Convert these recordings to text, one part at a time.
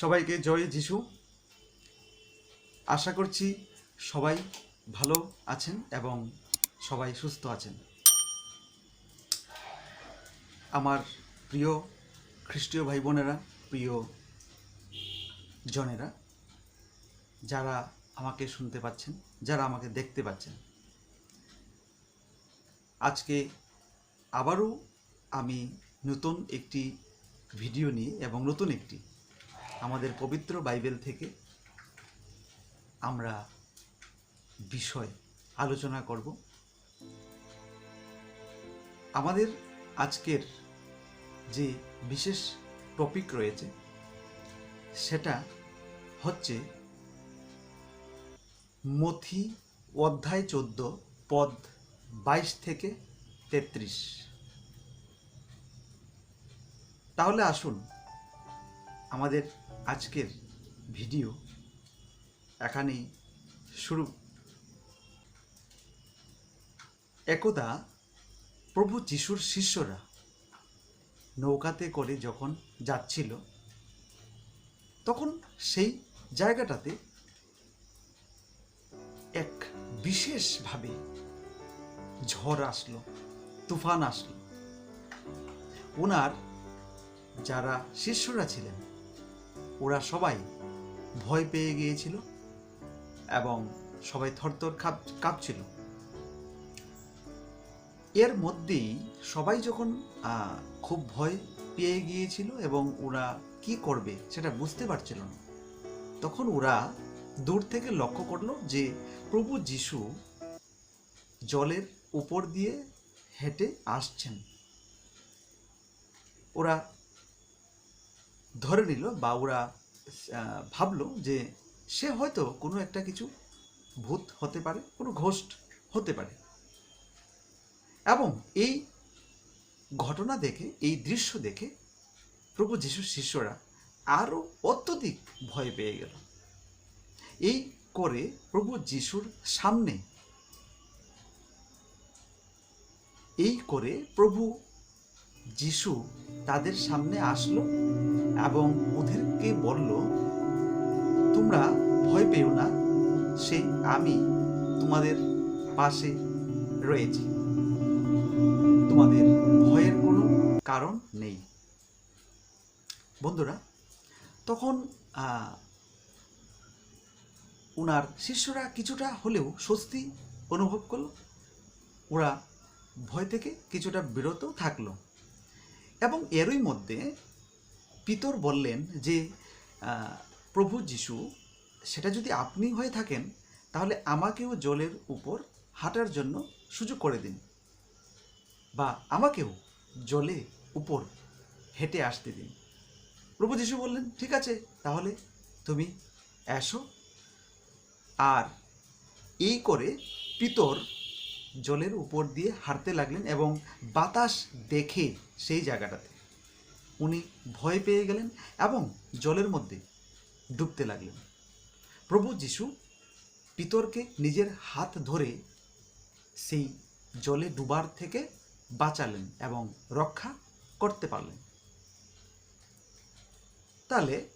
সবাইকে জয় যিশু। আশা করছি সবাই ভালো আছেন এবং সবাই সুস্থ আছেন। আমার প্রিয় খ্রিস্টীয় ভাই বোনেরা প্রিয় জনেরা, যারা আমাকে শুনতে পাচ্ছেন, যারা আমাকে দেখতে পাচ্ছেন, আজকে আবারও আমি নতুন একটি ভিডিও নিয়ে এবং নতুন একটি আমাদের পবিত্র বাইবেল থেকে আমরা বিষয় আলোচনা করব। আমাদের আজকের যে বিশেষ টপিক রয়েছে, সেটা হচ্ছে মথি অধ্যায় চোদ্দ, পদ বাইশ থেকে তেত্রিশ। তাহলে আসুন আমাদের আজকের ভিডিও এখানেই শুরু। একদা প্রভু যিশুর শিষ্যরা নৌকাতে করে যখন যাচ্ছিল, তখন সেই জায়গাটাতে এক বিশেষভাবে ঝড় আসলো, তুফান আসলো। ওনার যারা শিষ্যরা ছিলেন ওরা সবাই ভয় পেয়ে গিয়েছিল এবং সবাই থরথর কাঁপ, কাঁপছিল। এর মধ্যেই সবাই যখন খুব ভয় পেয়ে গিয়েছিল এবং ওরা কি করবে সেটা বুঝতে পারছিল না, তখন ওরা দূর থেকে লক্ষ্য করল যে প্রভু যিশু জলের উপর দিয়ে হেঁটে আসছেন। ওরা ধরে নিল বা ওরা ভাবলো যে সে হয়তো কোনো একটা কিছু ভূত হতে পারে, কোনো ঘোষ্ট হতে পারে। এবং এই ঘটনা দেখে, এই দৃশ্য দেখে প্রভু যিশুর শিষ্যরা আরও অত্যধিক ভয় পেয়ে গেল। এই করে প্রভু যিশুর সামনে, এই করে প্রভু যিশু তাদের সামনে আসলো এবং ওদেরকে বলল, তোমরা ভয় পেও না, সে আমি তোমাদের পাশে রয়েছি। তোমাদের ভয়ের কোনো কারণ নেই। বন্ধুরা, তখন ওনার শিষ্যরা কিছুটা হলেও স্বস্তি অনুভব করল। ওরা ভয় থেকে কিছুটা বিরত থাকল। এবং এরই মধ্যে পিতর বললেন যে প্রভু যিশু, সেটা যদি আপনি হয়ে থাকেন, তাহলে আমাকেও জলের উপর হাঁটার জন্য সুযোগ করে দিন। বা আমাকেও জলে উপর হেঁটে আসতে দিন। প্রভু যিশু বললেন, ঠিক আছে, তাহলে তুমি এসো। আর এই করে পিতর জলের উপর দিয়ে হাঁটতে লাগলেন এবং বাতাস দেখে সেই জায়গাটাতে উনি ভয় পেয়ে গেলেন এবং জলের মধ্যে ডুবতে লাগলেন। প্রভু যিশু পিতরকে নিজের হাত ধরে সেই জলে ডুবার থেকে বাঁচালেন এবং রক্ষা করতে পারলেন। তাহলে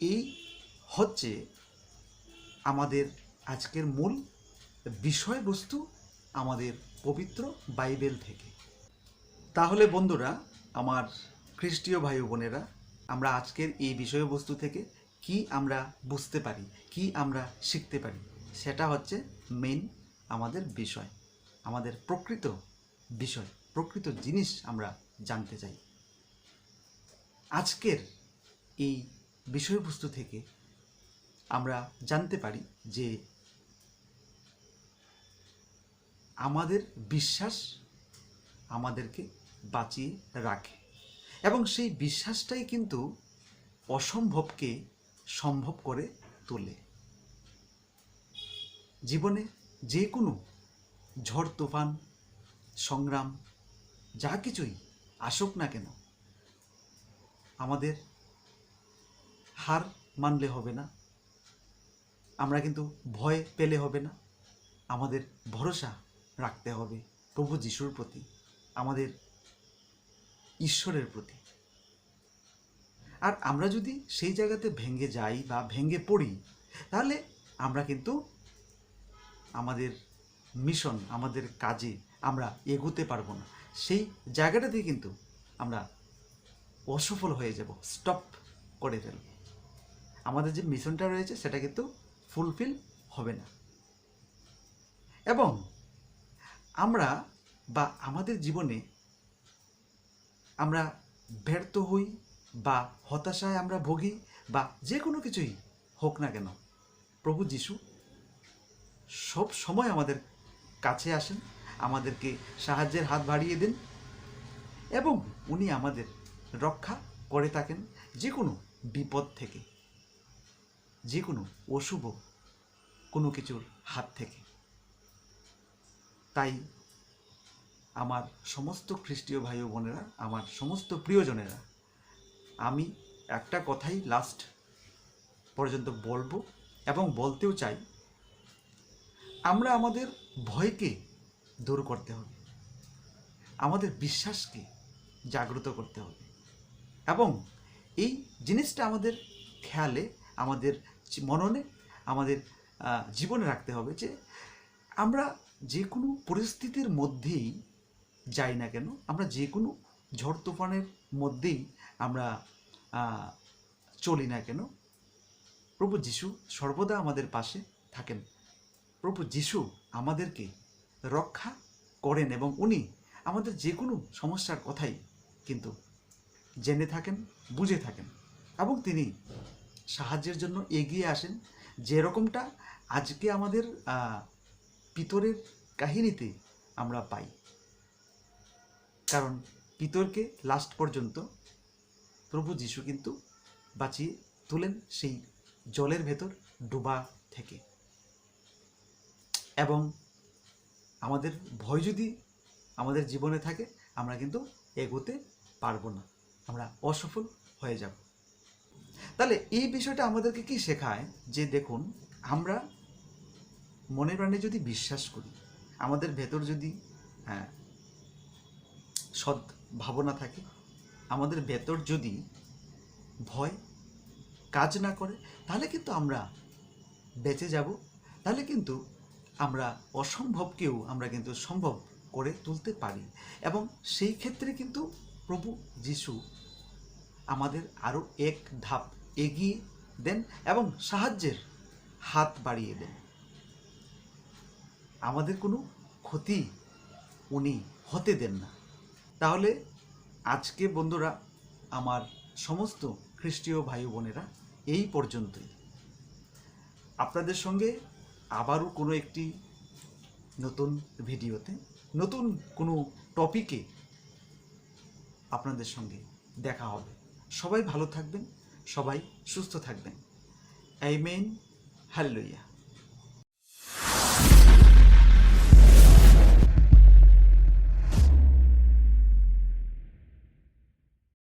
এই হচ্ছে আমাদের আজকের মূল বিষয়বস্তু আমাদের পবিত্র বাইবেল থেকে। তাহলে বন্ধুরা, আমার খ্রিস্টীয় ভাই বোনেরা, আমরা আজকের এই বিষয়বস্তু থেকে কি আমরা বুঝতে পারি, কি আমরা শিখতে পারি, সেটা হচ্ছে মেন আমাদের বিষয়, আমাদের প্রকৃত বিষয়, প্রকৃত জিনিস আমরা জানতে চাই। আজকের এই বিষয়বস্তু থেকে আমরা জানতে পারি যে আমাদের বিশ্বাস আমাদেরকে বাঁচিয়ে রাখে। এবং সেই বিশ্বাসটাই কিন্তু অসম্ভবকে সম্ভব করে তোলে। জীবনে যে কোনো ঝড়, তুফান, সংগ্রাম, যা কিছুই আসুক না কেন, আমাদের হার মানলে হবে না। আমরা কিন্তু ভয় পেলে হবে না। আমাদের ভরসা রাখতে হবে। প্রভু যিশুর প্রতি, আমাদের ঈশ্বরের প্রতি। আর আমরা যদি সেই জায়গাতে ভেঙে যাই বা ভেঙে পড়ি, তাহলে আমরা কিন্তু আমাদের মিশন আমাদের কাজে আমরা এগোতে পারব না। সেই জায়গাটাতে কিন্তু আমরা অসফল হয়ে যাব স্টপ করে ফেলব। আমাদের যে মিশনটা রয়েছে, সেটা কিন্তু ফুলফিল হবে না। এবং আমরা বা আমাদের জীবনে আমরা ব্যর্থ হই বা হতাশায় আমরা ভুগি বা যে কোনো কিছুই হোক না কেন, প্রভু যিশু সব সময় আমাদের কাছে আসেন, আমাদেরকে সাহায্যের হাত বাড়িয়ে দেন এবং উনি আমাদের রক্ষা করে থাকেন যে কোনো বিপদ থেকে, যে কোনো অশুভ কোনো কিছুর হাত থেকে। তাই আমার সমস্ত খ্রিস্টীয় ভাই বোনেরা, আমার সমস্ত প্রিয়জনেরা, আমি একটা কথাই লাস্ট পর্যন্ত বলব এবং বলতেও চাই, আমরা আমাদের ভয়কে দূর করতে হবে, আমাদের বিশ্বাসকে জাগ্রত করতে হবে এবং এই জিনিসটা আমাদের খেয়ালে, আমাদের মননে, আমাদের জীবনে রাখতে হবে যে আমরা যে কোনো পরিস্থিতির মধ্যেই যাই না কেন, আমরা যে কোনো ঝড় তুফানের মধ্যেই আমরা চলি না কেন, প্রভু যিশু সর্বদা আমাদের পাশে থাকেন। প্রভু যিশু আমাদেরকে রক্ষা করেন এবং উনি আমাদের যে কোনো সমস্যার কথাই কিন্তু জেনে থাকেন, বুঝে থাকেন এবং তিনি সাহায্যের জন্য এগিয়ে আসেন। যেরকমটা আজকে আমাদের পিতরের কাহিনীতে আমরা পাই। কারণ পিতরকে লাস্ট পর্যন্ত প্রভু যিশু কিন্তু বাঁচিয়ে তুলেন সেই জলের ভেতর ডুবা থেকে। এবং আমাদের ভয় যদি আমাদের জীবনে থাকে, আমরা কিন্তু এগোতে পারব না। আমরা অসফল হয়ে যাব। তাহলে এই বিষয়টা আমাদেরকে কি শেখায়? যে দেখুন, আমরা মনে প্রাণে যদি বিশ্বাস করি, আমাদের ভেতর যদি হ্যাঁ সৎ ভাবনা থাকে, আমাদের ভেতর যদি ভয় কাজ না করে, তাহলে কিন্তু আমরা বেঁচে যাব। তাহলে কিন্তু আমরা অসম্ভবকেও আমরা কিন্তু সম্ভব করে তুলতে পারি। এবং সেই ক্ষেত্রে কিন্তু প্রভু যিশু আমাদের আরও এক ধাপ এগিয়ে দেন এবং সাহায্যের হাত বাড়িয়ে দেন। আমাদের কোনো ক্ষতি উনি হতে দেন না। তাহলে আজকে বন্ধুরা, আমার সমস্ত খ্রিস্টীয় ভাই বোনেরা, এই পর্যন্তই। আপনাদের সঙ্গে আবারও কোনো একটি নতুন ভিডিওতে, নতুন কোনো টপিকে আপনাদের সঙ্গে দেখা হবে। সবাই ভালো থাকবেন, সবাই সুস্থ থাকবেন। এই মেন হ্যালোইয়া